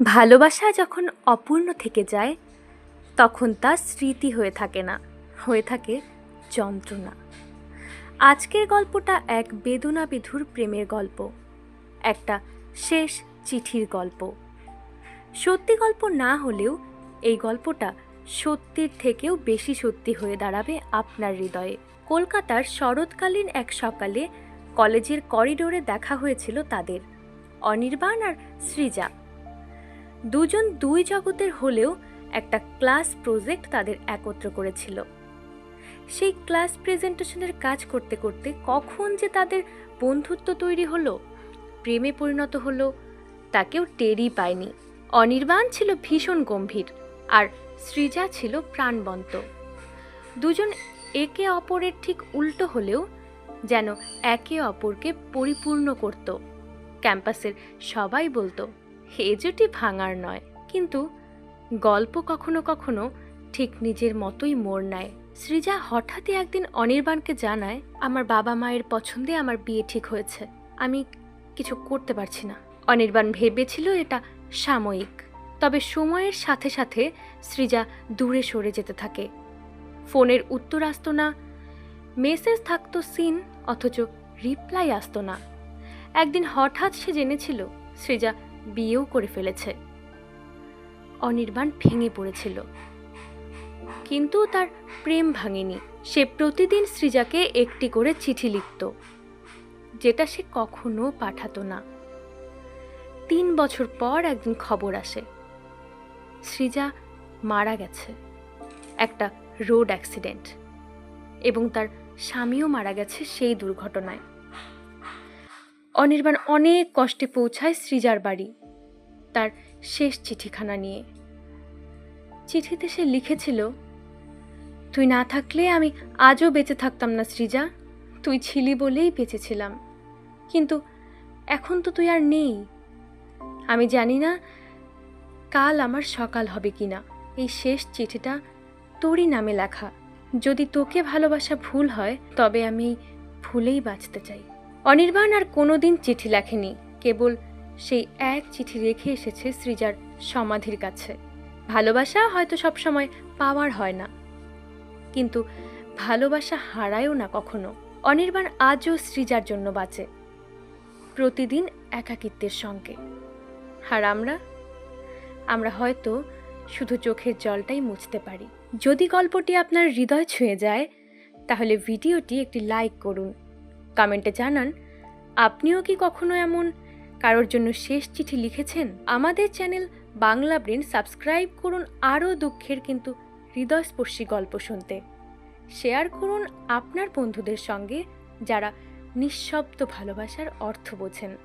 ভালোবাসা যখন অপূর্ণ থেকে যায়, তখন তা স্মৃতি হয়ে থাকে না, হয়ে থাকে যন্ত্রণা। আজকের গল্পটা এক বেদনা বিধুর প্রেমের গল্প, একটা শেষ চিঠির গল্প। সত্যি গল্প না হলেও এই গল্পটা সত্যির থেকেও বেশি সত্যি হয়ে দাঁড়াবে আপনার হৃদয়ে। কলকাতার শরৎকালীন এক সকালে কলেজের করিডোরে দেখা হয়েছিল তাদের, অনির্বাণ আর সৃজা। দুজন দুই জগতের হলেও একটা ক্লাস প্রজেক্ট তাদের একত্র করেছিল। সেই ক্লাস প্রেজেন্টেশনের কাজ করতে করতে কখন যে তাদের বন্ধুত্ব তৈরি হলো, প্রেমে পরিণত হলো তা কেউ টেরই পায়নি। অনির্বাণ ছিল ভীষণ গম্ভীর আর সৃজা ছিল প্রাণবন্ত। দুজন একে অপরের ঠিক উল্টো হলেও যেন একে অপরকে পরিপূর্ণ করত। ক্যাম্পাসের সবাই বলতো হে জুটি ভাঙার নয়, কিন্তু গল্প কখনো কখনো ঠিক নিজের মতোই মোড় নেয়। সৃজা হঠাৎই একদিন অনির্বাণকে জানায়, আমার বাবা মায়ের পছন্দে আমার বিয়ে ঠিক হয়েছে, আমি কিছু করতে পারছি না। অনির্বাণ ভেবেছিল এটা সাময়িক, তবে সময়ের সাথে সাথে সৃজা দূরে সরে যেতে থাকে। ফোনের উত্তর আসতো না, মেসেজ থাকতো সিন, অথচ রিপ্লাই আসতো না। একদিন হঠাৎ সে জেনেছিল, সৃজা বিয়েও করে ফেলেছে। অনির্বাণ ভেঙে পড়েছিল। কিন্তু তার প্রেম ভাঙেনি। সে প্রতিদিন সৃজাকে একটি করে চিঠি লিখত, যেটা সে কখনো পাঠাতো না। তিন বছর পর একদিন খবর আসে। সৃজা মারা গেছে। একটা রোড অ্যাক্সিডেন্ট। এবং তার স্বামীও মারা গেছে সেই দুর্ঘটনায়। অনির্বাণ অনেক কষ্টে পৌঁছায় সৃজার বাড়ি, তার শেষ চিঠিখানা নিয়ে। চিঠিতে সে লিখেছিল, তুই না থাকলে আমি আজও বেঁচে থাকতাম না সৃজা তুই ছিলি বলেই বেঁচেছিলাম। কিন্তু এখন তো তুই আর নেই। আমি জানি না কাল আমার সকাল হবে কি না এই শেষ চিঠিটা তোরই নামে লেখা। যদি তোকে ভালোবাসা ভুল হয়, তবে আমি ভুলেই বাঁচতে চাই। অনির্বাণ আর কোনোদিন চিঠি লেখেনি, কেবল সেই এক চিঠি রেখে এসেছে সৃজার সমাধির কাছে। ভালোবাসা হয়তো সবসময় পাওয়ার হয় না, কিন্তু ভালোবাসা হারায়ও না কখনো। অনির্বাণ আজও সৃজার জন্য বাঁচে, প্রতিদিন একাকিত্বের সঙ্গে। আর আমরা আমরা হয়তো শুধু চোখের জলটাই মুছতে পারি। যদি গল্পটি আপনার হৃদয় ছুঁয়ে যায়, তাহলে ভিডিওটি একটি লাইক করুন। কমেন্টে জানান, আপনিও কি কখনো এমন কারোর জন্য শেষ চিঠি লিখেছেন? আমাদের চ্যানেল বাংলা ব্রেন সাবস্ক্রাইব করুন আরও দুঃখের কিন্তু হৃদয়স্পর্শী গল্প শুনতে। শেয়ার করুন আপনার বন্ধুদের সঙ্গে যারা নিঃশব্দ ভালোবাসার অর্থ বোঝেন।